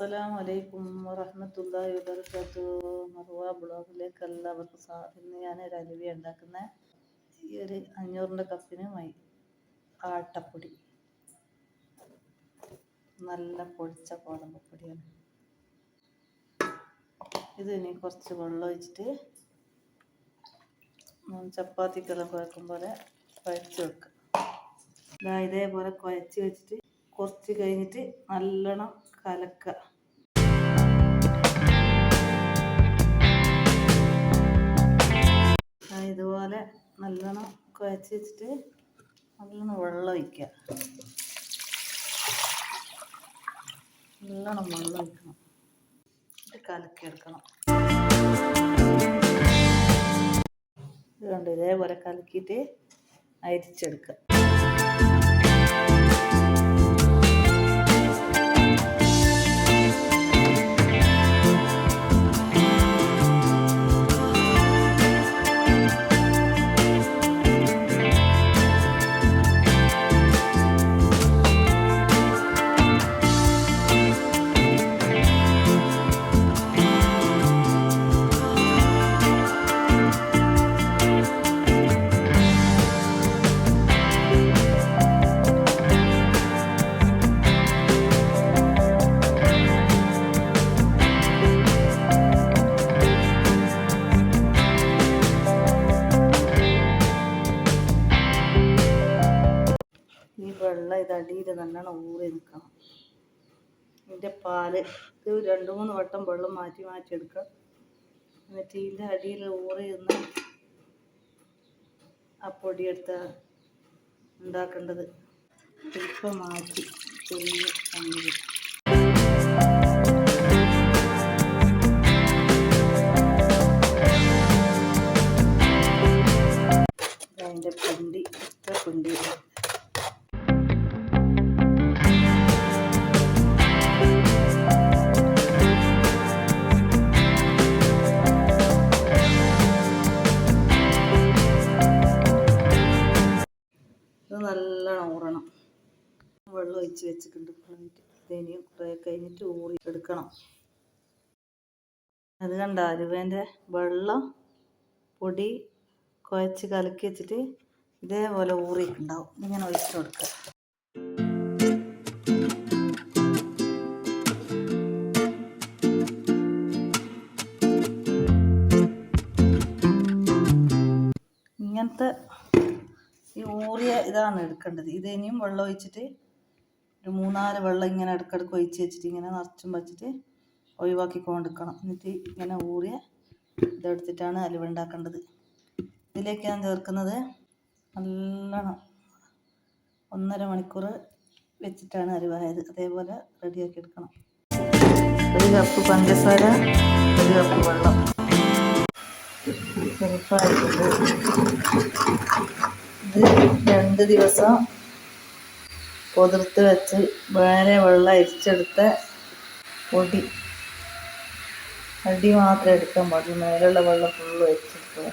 അസ്സലാമു അലൈക്കും വറഹ്മത്തുള്ളാഹി വബർക്കാത്തു മറുവ ബ്ലോഗിലേക്ക് എല്ലാവർക്കും സ്വാഗതം ഇന്ന് ഞാൻ ഒരു അലുവ ഉണ്ടാക്കുന്ന. ഈ ഒരു അഞ്ഞൂറിന്റെ കപ്പിന് മൈ ആട്ടപ്പൊടി. നല്ല പൊടിച്ച ഗോതമ്പപ്പൊടിയാണ്. ഇത് ഇനി കുറച്ച് വെള്ളം ഒഴിച്ചിട്ട് ചപ്പാത്തിക്കെല്ലാം കുഴക്കും പോലെ കുഴച്ച് വെക്കുക. ഇതാ ഇതേപോലെ കുഴച്ച് വെച്ചിട്ട് കുറച്ച് കഴിഞ്ഞിട്ട് നല്ലോണം കലക്കുക. ഇതുപോലെ നല്ലോണം കുഴച്ച് വെച്ചിട്ട് നല്ലോണം വെള്ളം ഒഴിക്കുക. നല്ലോണം വെള്ളം ഒഴിക്കണം. എന്നിട്ട് കലക്കി എടുക്കണം. ഇതുകൊണ്ട് കണ്ട് ഇതേപോലെ കലക്കിയിട്ട് അരിച്ചെടുക്കുക. ഈ വെള്ളം ഇത് അടിയിൽ നല്ലോണം ഊറി നിൽക്കണം ഇതിന്റെ പാൽ ഇത് രണ്ട് മൂന്ന് വട്ടം വെള്ളം മാറ്റി മാറ്റി എടുക്കുക. എന്നിട്ട് ഇതിന്റെ അടിയിൽ ഊറി നിന്ന് ആ പൊടിയെടുത്ത ഉണ്ടാക്കേണ്ടത് ഇപ്പം മാറ്റി ചെറിയ അങ്ങനെ അതിന്റെ പിണ്ടി ഇത്ര പിണ്ടി. ഇത് നല്ലോണം ഊറണം. വെള്ളം ഒഴിച്ച് വെച്ചിട്ടുണ്ട്. ഇനിയും കുറേ കഴിഞ്ഞിട്ട് ഊറി എടുക്കണം. അത് കണ്ട? അരുവേന്റെ വെള്ളം പൊടി കുഴച്ച് കലക്കി വെച്ചിട്ട് ഇതേപോലെ ഊറിയിട്ടുണ്ടാവും. ഇങ്ങനെ ഒഴിച്ചു കൊടുക്കുക. ഇങ്ങനത്തെ ഈ ഊറിയ ഇതാണ് എടുക്കേണ്ടത്. ഇത് ഇനിയും വെള്ളം ഒഴിച്ചിട്ട് ഒരു മൂന്നാൽ വെള്ളം ഇങ്ങനെ ഇടക്കിടക്ക് ഒഴിച്ച് വെച്ചിട്ട് ഇങ്ങനെ നിറച്ചും വച്ചിട്ട് ഒഴിവാക്കി കൊണ്ടിരിക്കണം എന്നിട്ട് ഇങ്ങനെ ഊറിയ ഇതെടുത്തിട്ടാണ് അലുവ ഉണ്ടാക്കേണ്ടത്. ഇതിലേക്ക് ഞാൻ ചേർക്കുന്നത് നല്ലോണം ഒന്നര മണിക്കൂർ വെച്ചിട്ടാണ് അലുവായത്. അതേപോലെ റെഡിയാക്കി എടുക്കണം. ഒരു കപ്പ് പഞ്ചസാര ഒരു കപ്പ് വെള്ളം. ചെറുപ്പായിട്ടുണ്ട് ഇത് രണ്ട് ദിവസം കൊതിർത്ത് വെച്ച് വേറെ വെള്ളം അരിച്ചെടുത്ത പൊടി. അടി മാത്രം എടുക്കാൻ പാടുള്ളൂ മേലുള്ള വെള്ളം ഫുള്ള് അരിച്ചെടുക്കുക.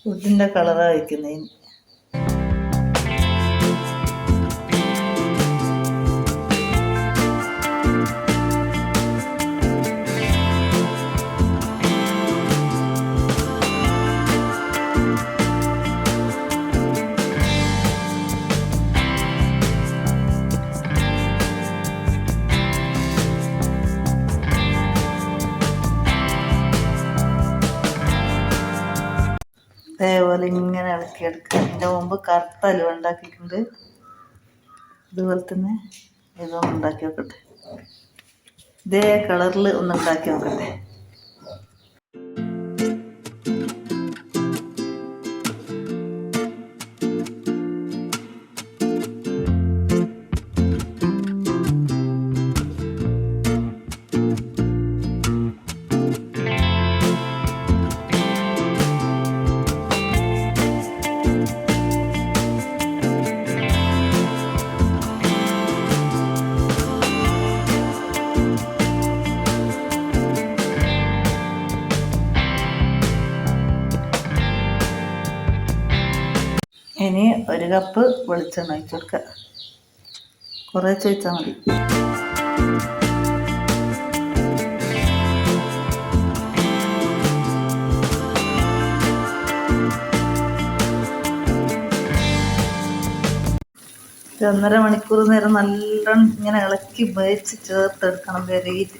ഫുഡിന്റെ കളറാണ് വയ്ക്കുന്നതിന് അതേപോലെ ഇളക്കി എടുക്കുക. അതിന്റെ മുമ്പ് കറുത്ത അലുവ ഉണ്ടാക്കിയിട്ടുണ്ട്. അതുപോലെ തന്നെ ഇതൊന്ന് ഉണ്ടാക്കി നോക്കട്ടെ. ഇതേ കളറിൽ ഒന്ന് ഉണ്ടാക്കി നോക്കട്ടെ. ഒരു കപ്പ് വെളിച്ചെണ്ണ ഒഴിച്ച് കൊടുക്കുക. കുറേ ചോദിച്ചാൽ മതി. ഒന്നര മണിക്കൂർ നേരം നല്ലോണം ഇങ്ങനെ ഇളക്കി വേവിച്ച് ചേർത്തെടുക്കണം വരയിട്ട്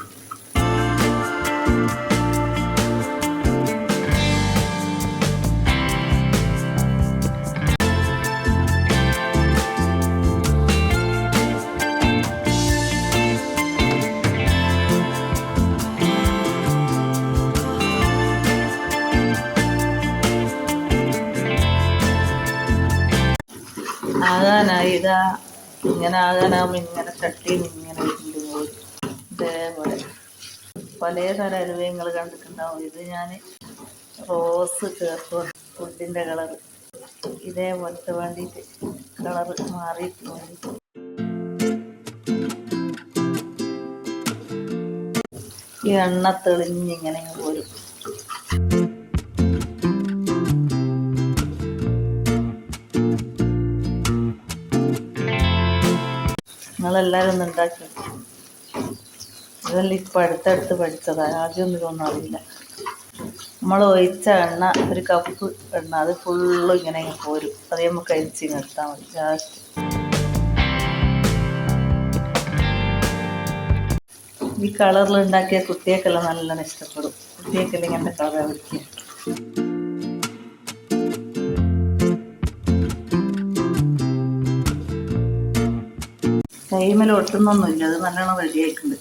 ആകാനായി. ഇങ്ങനെ ആകാനാകുമ്പോൾ ഇങ്ങനെ ചട്ടിയിൽ ഇങ്ങനെ പോയി ഇതേപോലെ. പലതരം അലുവയങ്ങൾ കണ്ടിട്ടുണ്ടാവും. ഇത് ഞാൻ റോസ് ചേർത്ത് ഫുഡിന്റെ കളറ് ഇതേപോലത്തെ വേണ്ടിയിട്ട് കളറ് മാറിയിട്ട് വേണ്ടിയിട്ട് ഈ എണ്ണ തെളിഞ്ഞിങ്ങനെ ഒന്ന് ഉണ്ടാക്കി. ഇതെല്ലാം ഇപ്പം അടുത്തടുത്ത് പഠിച്ചതാണ് ആദ്യമൊന്നും ഇതൊന്നും അറിയില്ല. നമ്മൾ ഒഴിച്ച എണ്ണ ഒരു കപ്പ് എണ്ണ അത് ഫുള്ളും ഇങ്ങനെ പോരും അത് നമുക്ക് അരിച്ച് നിർത്താൻ മതി. ലാസ്റ്റ് ഈ കളറിൽ ഉണ്ടാക്കിയ കുട്ടികൾക്കെല്ലാം നല്ലോണം ഇഷ്ടപ്പെടും. കുട്ടികൾക്കെല്ലാം ഇങ്ങനത്തെ കളർ പിടിക്കുക കൈമേൽ ഒട്ടുന്നൊന്നുമില്ല അത് നല്ലോണം റെഡി ആയിട്ടുണ്ട്.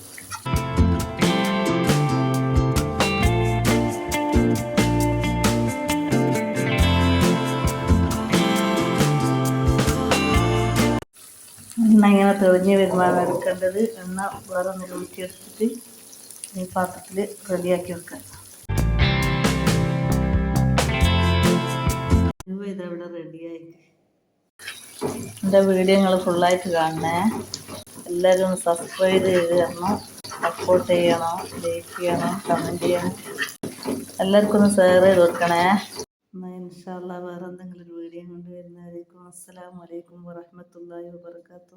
എണ്ണ ഇങ്ങനെ തെളിഞ്ഞ് വരുമ്പോൾ എടുക്കേണ്ടത്. എണ്ണ വേറെ ഒന്നിൽ ഊറ്റിയെടുത്തിട്ട് ഈ പാത്രത്തിൽ റെഡിയാക്കി വെക്കാം ഇതവിടെ റെഡിയായി എന്റെ വീഡിയോ നിങ്ങൾ ഫുള്ളായിട്ട് കാണണേ എല്ലാവരും സബ്സ്ക്രൈബ് ചെയ്ത് തരണം. സപ്പോർട്ട് ചെയ്യണം ലൈക്ക് ചെയ്യണം കമന്റ് ചെയ്യണം. എല്ലാവർക്കും ഒന്ന് ഷെയർ ചെയ്ത് കൊടുക്കണേ. എന്നാൽ ഇൻഷാല്ല വേറെ എന്തെങ്കിലും ഒരു വീഡിയോ കൊണ്ട് വരുന്നതായിരിക്കും അസ്സലാമു അലൈക്കും വറഹ്മത്തുള്ളാഹി വബർക്കാത്തു